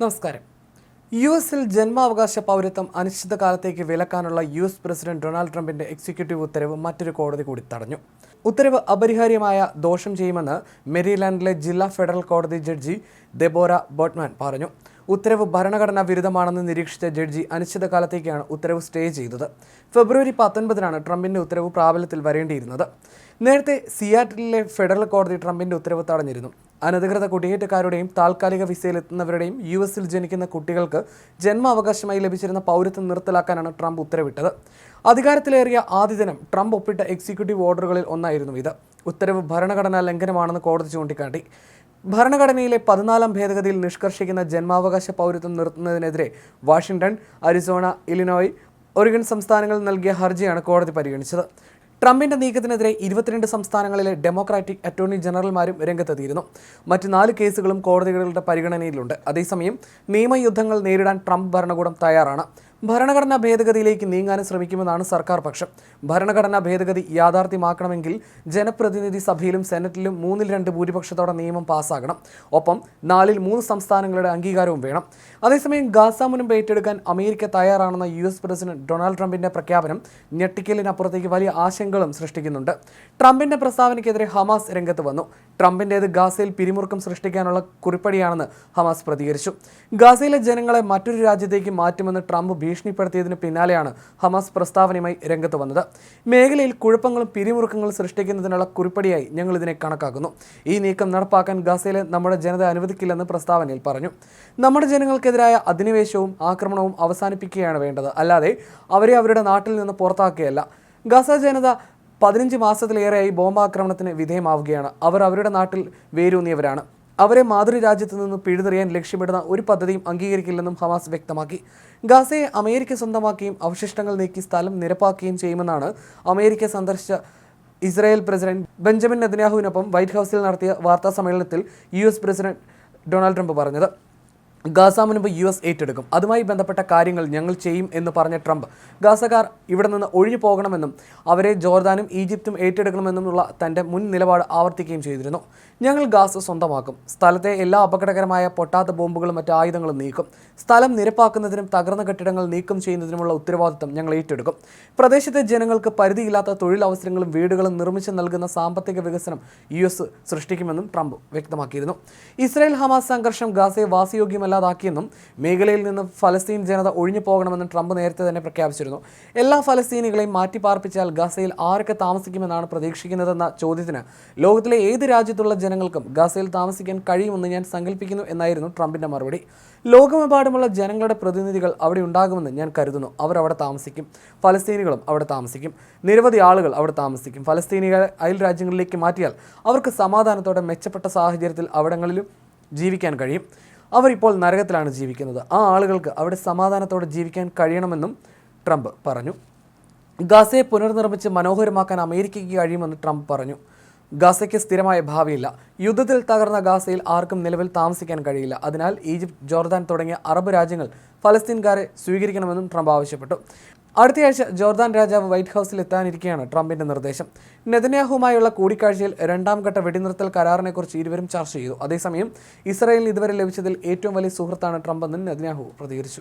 നമസ്കാരം. യു എസിൽ ജന്മാവകാശ പൗരത്വം അനിശ്ചിതകാലത്തേക്ക് വിലക്കാനുള്ള യു എസ് പ്രസിഡന്റ് ഡൊണാൾഡ് ട്രംപിന്റെ എക്സിക്യൂട്ടീവ് ഉത്തരവ് മറ്റൊരു കോടതി കൂടി തടഞ്ഞു. ഉത്തരവ് അപരിഹാര്യമായ ദോഷം ചെയ്യുമെന്ന് മെരിലാൻഡിലെ ജില്ലാ ഫെഡറൽ കോടതി ജഡ്ജി ദെബോറ ബോട്ട്മാൻ പറഞ്ഞു. ഉത്തരവ് ഭരണഘടനാ വിരുദ്ധമാണെന്ന് നിരീക്ഷിച്ച ജഡ്ജി അനിശ്ചിതകാലത്തേക്കാണ് ഉത്തരവ് സ്റ്റേ ചെയ്തത്. ഫെബ്രുവരി പത്തൊൻപതിനാണ് ട്രംപിന്റെ ഉത്തരവ് പ്രാബല്യത്തിൽ വരേണ്ടിയിരുന്നത്. നേരത്തെ സിയാറ്റിലെ ഫെഡറൽ കോടതി ട്രംപിന്റെ ഉത്തരവ് തടഞ്ഞിരുന്നു. അനധികൃത കുടിയേറ്റക്കാരുടെയും താൽക്കാലിക വിസയിലെത്തുന്നവരുടെയും യു എസിൽ ജനിക്കുന്ന കുട്ടികൾക്ക് ജന്മാവകാശമായി ലഭിച്ചിരുന്ന പൗരത്വം നിർത്തലാക്കാനാണ് ട്രംപ് ഉത്തരവിട്ടത്. അധികാരത്തിലേറിയ ആദ്യ ദിനം ട്രംപ് ഒപ്പിട്ട എക്സിക്യൂട്ടീവ് ഓർഡറുകളിൽ ഒന്നായിരുന്നു ഇത്. ഉത്തരവ് ഭരണഘടനാ ലംഘനമാണെന്ന് കോടതി ചൂണ്ടിക്കാട്ടി. ഭരണഘടനയിലെ പതിനാലാം ഭേദഗതിയിൽ നിഷ്കർഷിക്കുന്ന ജന്മാവകാശ പൗരത്വം നിർത്തുന്നതിനെതിരെ വാഷിംഗ്ടൺ അരിസോണ ഇലിനോയ് ഒറിഗൺ സംസ്ഥാനങ്ങൾ നൽകിയ ഹർജിയാണ് കോടതി പരിഗണിച്ചത്. ട്രംപിന്റെ നീക്കത്തിനെതിരെ ഇരുപത്തിരണ്ട് സംസ്ഥാനങ്ങളിലെ ഡെമോക്രാറ്റിക് അറ്റോർണി ജനറൽമാരും രംഗത്തെത്തിയിരുന്നു. മറ്റ് നാല് കേസുകളും കോടതികളുടെ പരിഗണനയിലുണ്ട്. അതേസമയം നിയമയുദ്ധങ്ങൾ നേരിടാൻ ട്രംപ് ഭരണകൂടം തയ്യാറാണ്. ഭരണഘടനാ ഭേദഗതിയിലേക്ക് നീങ്ങാനും ശ്രമിക്കുമെന്നാണ് സർക്കാർ പക്ഷം. ഭരണഘടനാ ഭേദഗതി യാഥാർത്ഥ്യമാക്കണമെങ്കിൽ ജനപ്രതിനിധി സഭയിലും സെനറ്റിലും മൂന്നിൽ രണ്ട് ഭൂരിപക്ഷത്തോടെ നിയമം പാസ്സാകണം ഒപ്പം നാലിൽ മൂന്ന് സംസ്ഥാനങ്ങളുടെ അംഗീകാരവും വേണം. അതേസമയം ഗാസ ഏറ്റെടുക്കാൻ അമേരിക്ക തയ്യാറാണെന്ന യു എസ് പ്രസിഡന്റ് ഡൊണാൾഡ് ട്രംപിന്റെ പ്രഖ്യാപനം ഞെട്ടിക്കലിനപ്പുറത്തേക്ക് വലിയ ആശങ്കകളും സൃഷ്ടിക്കുന്നുണ്ട്. ട്രംപിന്റെ പ്രസ്താവനയ്ക്കെതിരെ ഹമാസ് രംഗത്ത് വന്നു. ട്രംപിന്റേത് ഗാസയിൽ പിരിമുറുക്കം സൃഷ്ടിക്കാനുള്ള കുറിപ്പടിയാണെന്ന് ഹമാസ് പ്രതികരിച്ചു. ഗാസയിലെ ജനങ്ങളെ മറ്റൊരു രാജ്യത്തേക്ക് മാറ്റുമെന്ന് ട്രംപ് ഭീഷണിപ്പെടുത്തിയതിന് പിന്നാലെയാണ് ഹമാസ് പ്രസ്താവനയുമായി രംഗത്ത് വന്നത്. മേഖലയിൽ കുഴപ്പങ്ങളും പിരിമുറുക്കങ്ങളും സൃഷ്ടിക്കുന്നതിനുള്ള കുറിപ്പടിയായി ഞങ്ങൾ ഇതിനെ കണക്കാക്കുന്നു. ഈ നീക്കം നടപ്പാക്കാൻ ഗാസയിലെ നമ്മുടെ ജനത അനുവദിക്കില്ലെന്ന് പ്രസ്താവനയിൽ പറഞ്ഞു. നമ്മുടെ ജനങ്ങൾക്കെതിരായ അധിനിവേശവും ആക്രമണവും അവസാനിപ്പിക്കുകയാണ് വേണ്ടത്. അല്ലാതെ അവരെ അവരുടെ നാട്ടിൽ നിന്ന് പുറത്താക്കുകയല്ല. ഗാസ ജനത പതിനഞ്ച് മാസത്തിലേറെയായി ബോംബാക്രമണത്തിന് വിധേയമാവുകയാണ്. അവർ അവരുടെ നാട്ടിൽ വേരൂന്നിയവരാണ്. അവരെ മാതൃരാജ്യത്ത് നിന്ന് പിഴുതെറിയാൻ ലക്ഷ്യമിടുന്ന ഒരു പദ്ധതിയും അംഗീകരിക്കില്ലെന്നും ഹമാസ് വ്യക്തമാക്കി. ഗാസയെ അമേരിക്ക സ്വന്തമാക്കുകയും അവശിഷ്ടങ്ങൾ നീക്കി സ്ഥലം നിരപ്പാക്കുകയും ചെയ്യുമെന്നാണ് അമേരിക്ക സന്ദർശിച്ച ഇസ്രായേൽ പ്രസിഡന്റ് ബെഞ്ചമിൻ നെതന്യാഹുവിനൊപ്പം വൈറ്റ് ഹൗസിൽ നടത്തിയ വാർത്താ സമ്മേളനത്തിൽ യു പ്രസിഡന്റ് ഡൊണാൾഡ് ട്രംപ് പറഞ്ഞത്. ഗാസ മുൻപ് യു എസ് ഏറ്റെടുക്കും. അതുമായി ബന്ധപ്പെട്ട കാര്യങ്ങൾ ഞങ്ങൾ ചെയ്യും എന്ന് പറഞ്ഞ ട്രംപ് ഗാസക്കാർ ഇവിടെ നിന്ന് ഒഴിഞ്ഞു പോകണമെന്നും അവരെ ജോർദാനും ഈജിപ്തും ഏറ്റെടുക്കണമെന്നുമുള്ള തന്റെ മുൻ നിലപാട് ആവർത്തിക്കുകയും ചെയ്തിരുന്നു. ഞങ്ങൾ ഗാസ സ്വന്തമാക്കും. സ്ഥലത്തെ എല്ലാ അപകടകരമായ പൊട്ടാത്ത ബോംബുകളും മറ്റ് ആയുധങ്ങളും നീക്കും. സ്ഥലം നിരപ്പാക്കുന്നതിനും തകർന്ന കെട്ടിടങ്ങൾ നീക്കം ചെയ്യുന്നതിനുമുള്ള ഉത്തരവാദിത്തം ഞങ്ങൾ ഏറ്റെടുക്കും. പ്രദേശത്തെ ജനങ്ങൾക്ക് പരിധിയില്ലാത്ത തൊഴിലവസരങ്ങളും വീടുകളും നിർമ്മിച്ച് നൽകുന്ന സാമ്പത്തിക വികസനം യു എസ് സൃഷ്ടിക്കുമെന്നും ട്രംപ് വ്യക്തമാക്കിയിരുന്നു. ഇസ്രായേൽ ഹമാസ് സംഘർഷം ഗാസയെ വാസയോഗ്യമല്ലാതാക്കിയെന്നും മേഖലയിൽ നിന്ന് ഫലസ്തീൻ ജനത ഒഴിഞ്ഞു പോകണമെന്നും ട്രംപ് നേരത്തെ തന്നെ പ്രഖ്യാപിച്ചിരുന്നു. എല്ലാ ഫലസ്തീനികളെയും മാറ്റിപ്പാർപ്പിച്ചാൽ ഗസയിൽ ആരൊക്കെ താമസിക്കുമെന്നാണ് പ്രതീക്ഷിക്കുന്നതെന്ന ചോദ്യത്തിന് ലോകത്തിലെ ഏത് രാജ്യത്തുള്ള ജനങ്ങൾക്കും ഗസയിൽ താമസിക്കാൻ കഴിയുമെന്ന് ഞാൻ സങ്കല്പിക്കുന്നു എന്നായിരുന്നു ട്രംപിന്റെ മറുപടി. ലോകമെമ്പാടുമുള്ള ജനങ്ങളുടെ പ്രതിനിധികൾ അവിടെ ഉണ്ടാകുമെന്ന് ഞാൻ കരുതുന്നു. അവർ അവിടെ താമസിക്കും. ഫലസ്തീനികളും അവിടെ താമസിക്കും. നിരവധി ആളുകൾ അവിടെ താമസിക്കും. ഫലസ്തീനികളെ അയൽ രാജ്യങ്ങളിലേക്ക് മാറ്റിയാൽ അവർക്ക് സമാധാനത്തോടെ മെച്ചപ്പെട്ട സാഹചര്യത്തിൽ അവിടങ്ങളിലും ജീവിക്കാൻ കഴിയും. അവർ ഇപ്പോൾ നരകത്തിലാണ് ജീവിക്കുന്നത്. ആ ആളുകൾക്ക് അവിടെ സമാധാനത്തോടെ ജീവിക്കാൻ കഴിയണമെന്നും ട്രംപ് പറഞ്ഞു. ഗാസയെ പുനർനിർമ്മിച്ച് മനോഹരമാക്കാൻ അമേരിക്കയ്ക്ക് കഴിയുമെന്ന് ട്രംപ് പറഞ്ഞു. ഗാസയ്ക്ക് സ്ഥിരമായ ഭാവിയില്ല. യുദ്ധത്തിൽ തകർന്ന ഗാസയിൽ ആർക്കും നിലവിൽ താമസിക്കാൻ കഴിയില്ല. അതിനാൽ ഈജിപ്ത് ജോർദാൻ തുടങ്ങിയ അറബ് രാജ്യങ്ങൾ ഫലസ്തീൻകാരെ സ്വീകരിക്കണമെന്നും ട്രംപ് ആവശ്യപ്പെട്ടു. അടുത്തയാഴ്ച ജോർദാൻ രാജാവ് വൈറ്റ് ഹൗസിൽ എത്താനിരിക്കെയാണ് ട്രംപിന്റെ നിർദ്ദേശം. നെതന്യാഹുമായുള്ള കൂടിക്കാഴ്ചയിൽ രണ്ടാം ഘട്ട വെടിനിർത്തൽ കരാറിനെക്കുറിച്ച് ഇരുവരും ചർച്ച ചെയ്തു. അതേസമയം ഇസ്രായേലിന് ഇതുവരെ ലഭിച്ചതിൽ ഏറ്റവും വലിയ സുഹൃത്താണ് ട്രംപെന്ന് നെതന്യാഹു പ്രതികരിച്ചു.